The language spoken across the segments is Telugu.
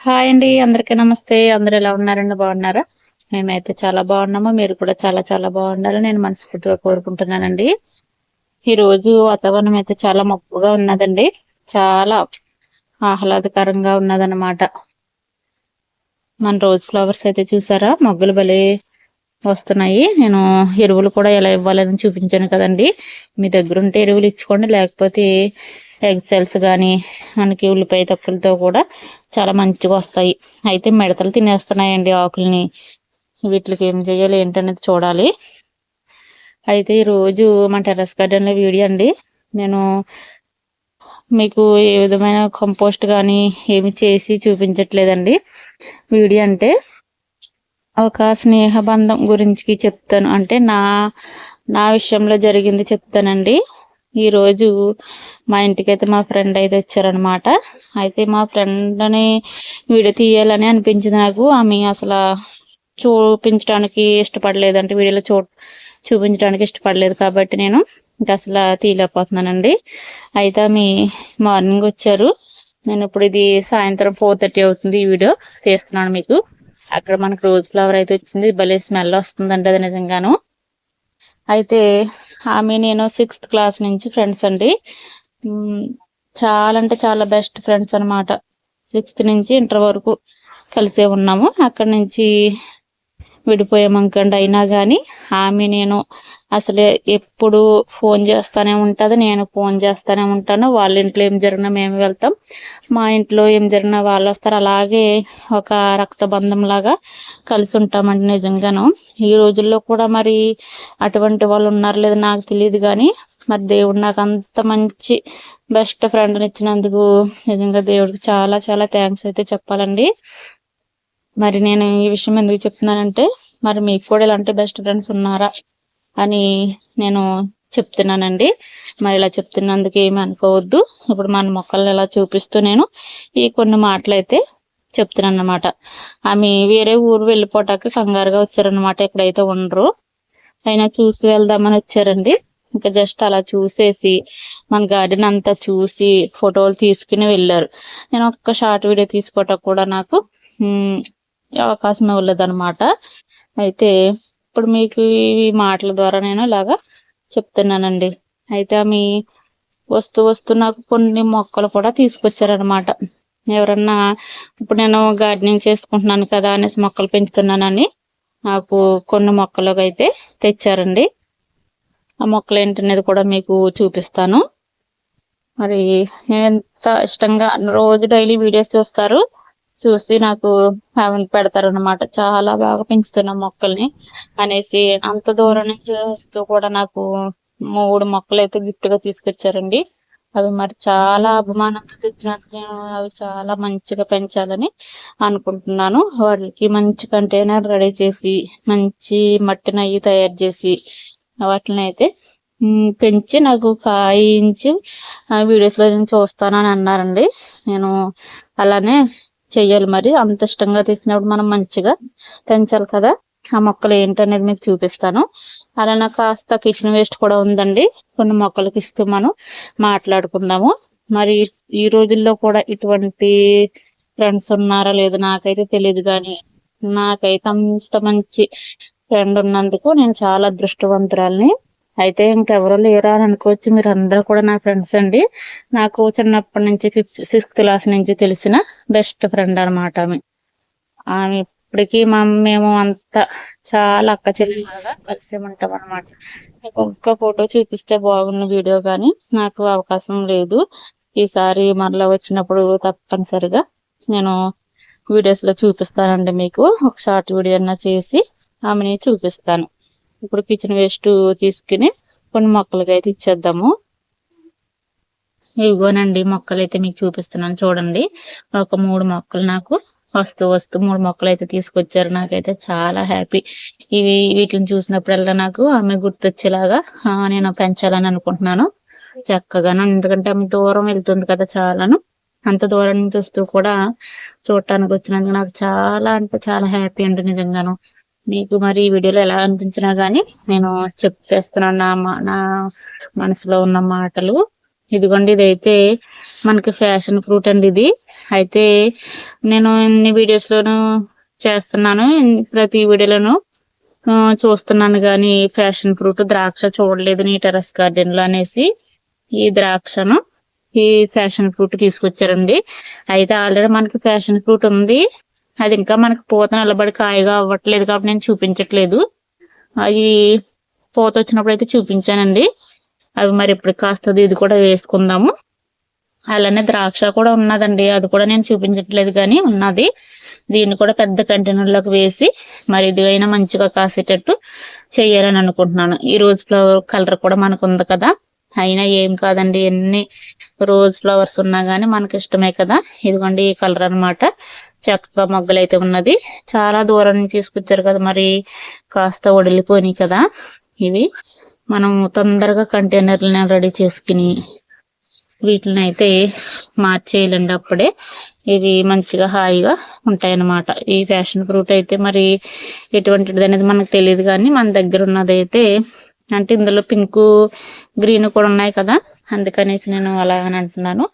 హాయ్ అండి అందరికీ నమస్తే. అందరు ఎలా ఉన్నారండి? బాగున్నారా? మేమైతే చాలా బాగున్నాము. మీరు కూడా చాలా చాలా బాగుండాలని నేను మనస్ఫూర్తిగా కోరుకుంటున్నానండి. ఈ రోజు వాతావరణం అయితే చాలా మబ్బుగా ఉన్నదండి. చాలా ఆహ్లాదకరంగా ఉన్నదన్నమాట. మన రోజ్ ఫ్లవర్స్ అయితే చూసారా? మొగ్గులు భలే వస్తున్నాయి. నేను ఎరువులు కూడా ఎలా ఇవ్వాలని చూపించాను కదండి. మీ దగ్గర ఉంటే ఎరువులు ఇచ్చుకోండి. లేకపోతే ఎగ్ సెల్స్ కానీ మనకి ఉల్లిపాయ తొక్కలతో కూడా చాలా మంచిగా వస్తాయి. అయితే మిడతలు తినేస్తున్నాయండి ఆకుల్ని. వీటికి ఏం చేయాలి ఏంటనేది చూడాలి. అయితే ఈరోజు మన టెర్రస్ గార్డెన్లో వీడియో అండి. నేను మీకు ఏ విధమైన కంపోస్ట్ కానీ ఏమి చేసి చూపించట్లేదండి. వీడియో అంటే ఒక స్నేహబంధం గురించి చెప్తాను. అంటే నా నా విషయంలో జరిగింది చెప్తానండి. ఈరోజు మా ఇంటికి అయితే మా ఫ్రెండ్ అయితే వచ్చారనమాట అయితే మా ఫ్రెండ్ని వీడియో తీయాలని అనిపించింది నాకు. ఆమె అసలు చూపించడానికి ఇష్టపడలేదు అంటే వీడియోలో చూ చూపించడానికి ఇష్టపడలేదు కాబట్టి నేను ఇంకా అసలు తీయలేకపోతున్నానండి. అయితే ఆమె మార్నింగ్ వచ్చారు. నేను ఇప్పుడు ఇది సాయంత్రం ఫోర్ థర్టీ అవుతుంది ఈ వీడియో తీస్తున్నాను మీకు. అక్కడ మనకు రోజ్ ఫ్లవర్ అయితే వచ్చింది. భలే స్మెల్ వస్తుందండి అది నిజంగాను. అయితే ఆమె నేను సిక్స్త్ క్లాస్ నుంచి ఫ్రెండ్స్ అండి. చాలా అంటే చాలా బెస్ట్ ఫ్రెండ్స్ అనమాట సిక్స్త్ నుంచి ఇంటర్ వరకు కలిసే ఉన్నాము. అక్కడ నుంచి విడిపోయామంకండి. అయినా కానీ ఆమె నేను అసలు ఎప్పుడు ఫోన్ చేస్తానే ఉంటుంది నేను ఫోన్ చేస్తానే ఉంటాను. వాళ్ళ ఇంట్లో ఏం జరిగినా మేము వెళ్తాం. మా ఇంట్లో ఏం జరిగినా వాళ్ళు వస్తారు. అలాగే ఒక రక్తబంధం లాగా కలిసి ఉంటామండి నిజంగాను. ఈ రోజుల్లో కూడా మరి అటువంటి వాళ్ళు ఉన్నారు లేదు నాకు తెలియదు కానీ మరి దేవుడు నాకు అంత మంచి బెస్ట్ ఫ్రెండ్ని ఇచ్చినందుకు నిజంగా దేవుడికి చాలా చాలా థ్యాంక్స్ అయితే చెప్పాలండి. మరి నేను ఈ విషయం ఎందుకు చెప్తున్నానంటే మరి మీకు కూడా ఇలాంటి బెస్ట్ ఫ్రెండ్స్ ఉన్నారా అని నేను చెప్తున్నానండి. మరి ఇలా చెప్తున్నందుకు ఏమి అనుకోవద్దు. ఇప్పుడు మన మొక్కలను ఇలా చూపిస్తూ నేను ఈ కొన్ని మాటలు అయితే చెప్తున్నాను అనమాట ఆమె వేరే ఊరు వెళ్ళిపోటాక కంగారుగా వచ్చారనమాట ఎక్కడైతే ఉండరు. అయినా చూసి వెళ్దామని వచ్చారండి. ఇంకా జస్ట్ అలా చూసేసి మన గార్డెన్ అంతా చూసి ఫోటోలు తీసుకుని వెళ్ళారు. నేను ఒక్క షార్ట్ వీడియో తీసుకోవటం కూడా నాకు అవకాశం ఇవ్వలేదన్నమాట. అయితే ఇప్పుడు మీకు ఈ మాటల ద్వారా నేను ఇలాగా చెప్తున్నానండి. అయితే ఆమె వస్తూ వస్తూ నాకు కొన్ని మొక్కలు కూడా తీసుకొచ్చారనమాట ఎవరన్నా ఇప్పుడు నేను గార్డెనింగ్ చేసుకుంటున్నాను కదా అనేసి మొక్కలు పెంచుతున్నానని నాకు కొన్ని మొక్కలు అయితే తెచ్చారండి. ఆ మొక్కలు ఏంటనేది కూడా మీకు చూపిస్తాను. మరి నేను ఎంత ఇష్టంగా రోజు డైలీ వీడియోస్ చూస్తారు. చూసి నాకు పెడతారు అనమాట చాలా బాగా పెంచుతున్నా మొక్కల్ని అనేసి అంత దూరం నుంచి వస్తూ కూడా నాకు మూడు మొక్కలు అయితే గిఫ్ట్గా తీసుకొచ్చారండి. అవి మరి చాలా అభిమానంతో నేను అవి చాలా మంచిగా పెంచాలని అనుకుంటున్నాను. వాటికి మంచి కంటైనర్ రెడీ చేసి మంచి మట్టి నయ్యి తయారు చేసి వాటిని అయితే పెంచి నాకు కాయించి వీడియోస్లో నేను చూస్తానని అన్నారండి. నేను అలానే చెయ్యాలి మరి. అంత ఇష్టంగా తీసినప్పుడు మనం మంచిగా పెంచాలి కదా. ఆ మొక్కలు ఏంటనేది మీకు చూపిస్తాను. అలానే కాస్త కిచెన్ వేస్ట్ కూడా ఉందండి. కొన్ని మొక్కలకి ఇస్తూ మనం మాట్లాడుకుందాము. మరి ఈ రోజుల్లో కూడా ఇటువంటి ఫ్రెండ్స్ ఉన్నారా లేదు నాకైతే తెలియదు కానీ నాకైతే అంత మంచి ఫ్రెండ్ ఉన్నందుకు నేను చాలా అదృష్టవంతురాలని అయితే ఇంకెవరో లేరా అని అనుకోవచ్చు మీరు అందరూ కూడా నా ఫ్రెండ్స్ అండి. నాకు చిన్నప్పటి నుంచి ఫిఫ్త్ సిక్స్త్ క్లాస్ నుంచి తెలిసిన బెస్ట్ ఫ్రెండ్ అనమాట ఆమె. ఆమె ఇప్పటికీ మా మేము అంత చాలా అక్క చెల్లెలుగా కలిసి ఉంటాం అనమాట ఒక్క ఫోటో చూపిస్తే బాగున్న వీడియో కానీ నాకు అవకాశం లేదు. ఈసారి మరలా వచ్చినప్పుడు తప్పనిసరిగా నేను వీడియోస్లో చూపిస్తానండి మీకు. ఒక షార్ట్ వీడియో చేసి ఆమెని చూపిస్తాను. ఇప్పుడు కిచెన్ వేస్ట్ తీసుకుని కొన్ని మొక్కలకి అయితే ఇచ్చేద్దాము. ఇవిగోనండి మొక్కలు అయితే మీకు చూపిస్తున్నాను చూడండి. ఒక మూడు మొక్కలు నాకు వస్తూ వస్తూ మూడు మొక్కలు అయితే తీసుకొచ్చారు. నాకైతే చాలా హ్యాపీ ఇవి వీటిని చూసినప్పుడల్లా నాకు ఆమె గుర్తొచ్చేలాగా నేను పెంచాలని అనుకుంటున్నాను. చక్కగాను ఎందుకంటే ఆమె దూరం వెళ్తుంది కదా చాలాను. అంత దూరం నుంచి వస్తూ కూడా చూడటానికి వచ్చినందుకు నాకు చాలా అంటే చాలా హ్యాపీ అండి నిజంగాను. మీకు మరి ఈ వీడియోలో ఎలా అనిపించినా గానీ నేను చెప్పేస్తున్నాను నా నా మనసులో ఉన్న మాటలు. ఇదిగోండి ఇదైతే మనకి ఫ్యాషన్ ఫ్రూట్ అండి ఇది. అయితే నేను ఇన్ని వీడియోస్ లోను చేస్తున్నాను ప్రతి వీడియోలోను చూస్తున్నాను కానీ ఫ్యాషన్ ఫ్రూట్ ద్రాక్ష చూడలేదు నీ టెరస్ గార్డెన్లో అనేసి ఈ ద్రాక్షను ఈ ఫ్యాషన్ ఫ్రూట్ తీసుకొచ్చారండి. అయితే ఆల్రెడీ మనకి ఫ్యాషన్ ఫ్రూట్ ఉంది. అది ఇంకా మనకు పూత నిలబడి కాయగా అవ్వట్లేదు కాబట్టి నేను చూపించట్లేదు. అవి పూత వచ్చినప్పుడు అయితే చూపించానండి. అవి మరి ఇప్పుడు కాస్తుంది ఇది కూడా వేసుకుందాము. అలానే ద్రాక్ష కూడా ఉన్నదండి. అది కూడా నేను చూపించట్లేదు కానీ ఉన్నది. దీన్ని కూడా పెద్ద కంటైనర్లోకి వేసి మరి ఇది అయినా మంచిగా కాసేటట్టు చేయాలని అనుకుంటున్నాను. ఈ రోజు ఫ్లవర్ కలర్ కూడా మనకు ఉంది కదా. అయినా ఏం కాదండి ఎన్ని రోజ్ ఫ్లవర్స్ ఉన్నా కానీ మనకి ఇష్టమే కదా. ఇదిగోండి ఈ కలర్ అన్నమాట. చక్కగా మొగ్గలు అయితే ఉన్నది. చాలా దూరం నుంచి తీసుకొచ్చారు కదా మరి. కాస్త వడిలిపోయినాయి కదా ఇవి. మనం తొందరగా కంటైనర్లను రెడీ చేసుకుని వీటిని అయితే మార్చేయాలండి అప్పుడే. ఇవి మంచిగా హాయిగా ఉంటాయి అన్నమాట ఈ ఫ్యాషన్ ఫ్రూట్ అయితే మరి ఎటువంటిది అనేది మనకు తెలియదు కానీ మన దగ్గర ఉన్నది అయితే అంటే ఇందులో పింక్ గ్రీన్ కూడా ఉన్నాయి కదా. అందుకనేసి నేను అలా అని అంటున్నాను.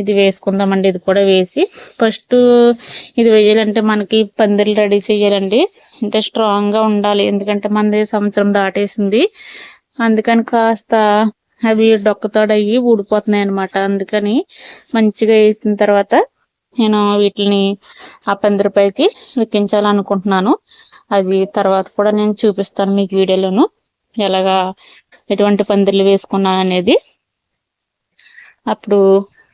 ఇది వేసుకుందామండి ఇది కూడా వేసి. ఫస్ట్ ఇది వేయాలంటే మనకి పందిర్లు రెడీ చేయాలండి. అంటే స్ట్రాంగ్గా ఉండాలి ఎందుకంటే మనది సంవత్సరం దాటేసింది. అందుకని కాస్త అవి డొక్కతోడయ్యి ఊడిపోతున్నాయి అనమాట అందుకని మంచిగా వేసిన తర్వాత నేను వీటిని ఆ పందిరిపైకి ఎక్కించాలనుకుంటున్నాను అది తర్వాత కూడా నేను చూపిస్తాను మీకు వీడియోలోను. ఎలాగా ఎటువంటి పందిర్లు వేసుకున్నాను అనేది అప్పుడు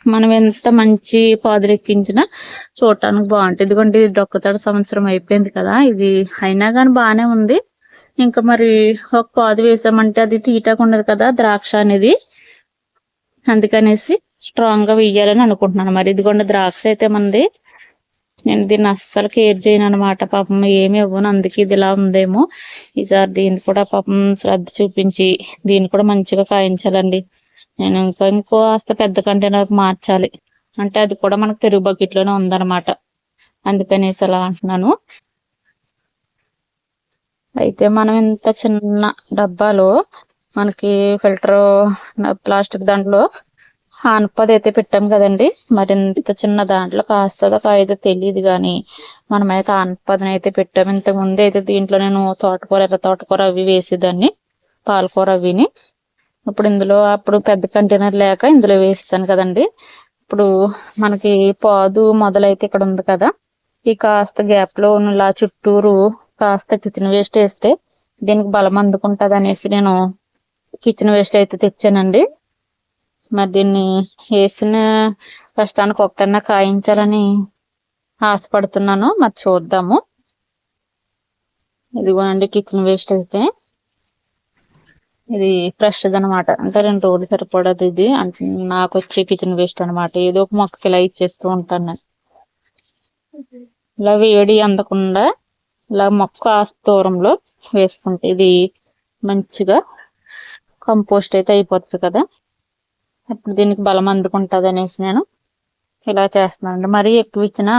మనం ఎంత మంచి పాదులు చూడటానికి బాగుంటుంది. ఎందుకంటే డొక్కతాడు సంవత్సరం అయిపోయింది కదా. ఇది అయినా కానీ బాగానే ఉంది. ఇంకా మరి ఒక పాదు వేసామంటే అది తీయటాకు ఉండదు కదా ద్రాక్ష అనేది. అందుకనేసి స్ట్రాంగ్గా వేయాలని అనుకుంటున్నాను. మరి ఇదిగోండి ద్రాక్ష అయితే మంది. నేను దీన్ని అస్సలు కేర్ చేయను అనమాట పాపం. ఏమి ఇవ్వను. అందుకే ఇది ఇలా ఉందేమో. ఈసారి దీన్ని కూడా పాపం శ్రద్ధ చూపించి దీన్ని కూడా మంచిగా కాయించాలండి. నేను ఇంకా ఇంకో కాస్త పెద్ద కంటైనర్ మార్చాలి. అంటే అది కూడా మనకు పెరుగు బకెట్లోనే ఉందన్నమాట. అందుకనేసి అలా అంటున్నాను. అయితే మనం ఇంత చిన్న డబ్బాలో మనకి ఫిల్టర్ ప్లాస్టిక్ దాంట్లో ఆనపది అయితే పెట్టాం కదండి. మరి ఇంత చిన్న దాంట్లో కాస్తుందో కాయదో తెలియదు కానీ మనమైతే ఆనపదిని అయితే పెట్టాం. ఇంతకు ముందు అయితే దీంట్లో నేను తోటకూర ఎర్ర తోటకూర అవి వేసేదాన్ని. పాలకూర అవిని. ఇప్పుడు ఇందులో అప్పుడు పెద్ద కంటైనర్ లేక ఇందులో వేసేసాను కదండి. ఇప్పుడు మనకి పాదు మొదలైతే ఇక్కడ ఉంది కదా. ఈ కాస్త గ్యాప్లో ఇలా చుట్టూరు కాస్త కిచెన్ వేస్ట్ వేస్తే దీనికి బలం అందుకుంటుంది అనేసి నేను కిచెన్ వేస్ట్ అయితే తెచ్చానండి. మరి దీన్ని వేసిన కష్టానికి ఒకటన్నా కాయించాలని ఆశపడుతున్నాను. మరి చూద్దాము. ఇదిగోనండి కిచెన్ వేస్ట్ అయితే. ఇది ఫ్రెష్ అనమాట అంటే రెండు రోజులు సరిపడదు ఇది. అంటే నాకు వచ్చే కిచెన్ వేస్ట్ అనమాట ఏదో ఒక మొక్కకి ఇలా ఇచ్చేస్తూ ఉంటాను నేను. ఇలా వేడి అందకుండా ఇలా మొక్క దూరంలో వేసుకుంటే ఇది మంచిగా కంపోస్ట్ అయితే అయిపోతుంది కదా. అప్పుడు దీనికి బలం అందుకుంటుంది అనేసి నేను ఇలా చేస్తున్నాను మరీ ఎక్కువ ఇచ్చిన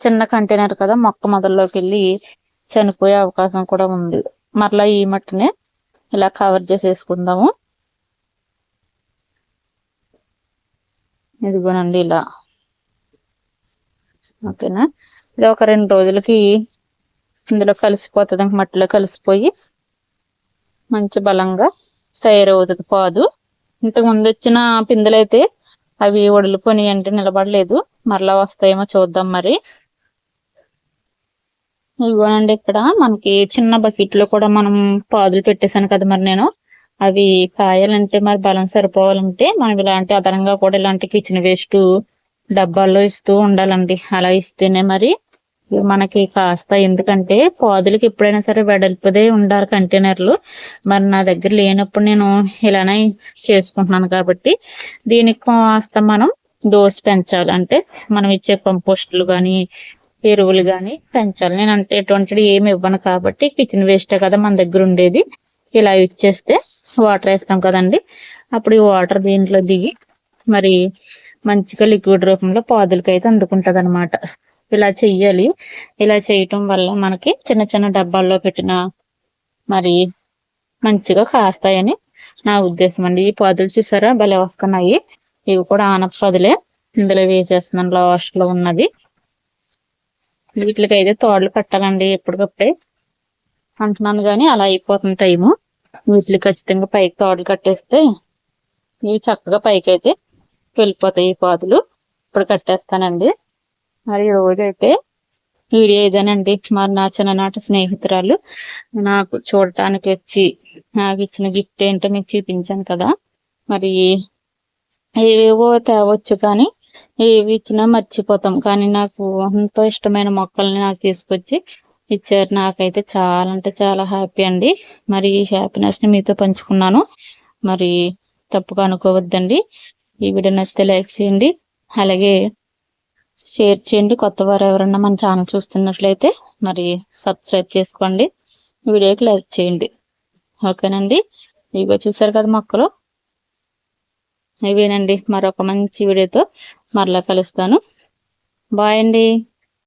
చిన్న కంటైనర్ కదా మొక్క మొదల్లోకి వెళ్ళి చనిపోయే అవకాశం కూడా ఉంది. మరలా ఈ మట్టినే ఇలా కవర్ చేసేసుకుందాము. ఇదిగోనండి ఇలా. ఓకేనా? ఇది ఒక రెండు రోజులకి ఇందులో కలిసిపోతుంది ఇంక మట్టిలో కలిసిపోయి మంచి బలంగా తయారవుతుంది పాదు. ఇంతకు ముందు వచ్చిన పిందులైతే అవి వడిలిపోయి అంటే నిలబడలేదు. మరలా వస్తాయేమో చూద్దాం మరి. ఇదిగోనండి ఇక్కడ. మనకి చిన్న బకెట్లో కూడా మనం పాదులు పెట్టేశాను కదా మరి నేను. అవి కాయాలంటే మరి బలం సరిపోవాలంటే మనం ఇలాంటి అదనంగా కూడా ఇలాంటి కిచెన్ వేస్ట్ డబ్బాల్లో ఇస్తూ ఉండాలండి. అలా ఇస్తేనే మరి మనకి కాస్త ఎందుకంటే పాదులకి ఎప్పుడైనా సరే వెడల్పుదే ఉండాలి కంటైనర్లు మరి నా దగ్గర లేనప్పుడు నేను ఇలానే చేసుకుంటున్నాను కాబట్టి దీనికి కాస్త మనం దోశ పెంచాలి. అంటే మనం ఇచ్చే కంపోస్టులు కానీ ఎరువులు కానీ పెంచాలి. నేను అంటే ఎటువంటిది ఏమి ఇవ్వను కాబట్టి కిచెన్ వేస్టే కదా మన దగ్గర ఉండేది. ఇలా ఇచ్చేస్తే వాటర్ వేస్తాం కదండి. అప్పుడు ఈ వాటర్ దీంట్లో దిగి మరి మంచిగా లిక్విడ్ రూపంలో పాదులకి అయితే అందుకుంటుంది అనమాట ఇలా చెయ్యాలి. ఇలా చేయటం వల్ల మనకి చిన్న చిన్న డబ్బాల్లో పెట్టిన మరి మంచిగా కాస్తాయని నా ఉద్దేశం అండి ఈ పాదులు చూసారా? భలే వస్తున్నాయి. ఇవి కూడా ఆనప పదులే ఇందులో వేసేస్తున్నాను లాస్ట్లో ఉన్నది. వీటికి అయితే తోడలు కట్టాలండి ఎప్పటికప్పుడే. అంటున్నాను కానీ అలా అయిపోతుంది టైము. వీటికి ఖచ్చితంగా పైకి తోడలు కట్టేస్తే ఇవి చక్కగా పైకి అయితే వెళ్ళిపోతాయి ఈ పాదులు. ఇప్పుడు కట్టేస్తానండి. మరి రోజైతే వీడియో ఇదేనండి. మరి నా చిన్ననాటి స్నేహితురాలు నాకు చూడటానికి వచ్చి నాకు ఇచ్చిన గిఫ్ట్ ఏంటో మీకు చూపించాను కదా. మరి ఏవేవో తేవచ్చు కానీ ఏవి ఇచ్చినా మర్చిపోతాం. కానీ నాకు ఎంతో ఇష్టమైన మొక్కల్ని నాకు తీసుకొచ్చి ఇచ్చారు. నాకైతే చాలా అంటే చాలా హ్యాపీ అండి. మరి ఈ హ్యాపీనెస్ని మీతో పంచుకున్నాను. మరి తప్పుగా అనుకోవద్దండి. ఈ వీడియో నచ్చితే లైక్ చేయండి. అలాగే షేర్ చేయండి. కొత్త వారు ఎవరన్నా మన ఛానల్ చూస్తున్నట్లయితే మరి సబ్స్క్రైబ్ చేసుకోండి. వీడియోకి లైక్ చేయండి. ఓకేనండి? ఇగో చూసారు కదా మొక్కలు? ఇవేనండి. మరొక మంచి వీడియోతో మరలా కలుస్తాను. బాయ్ అండి.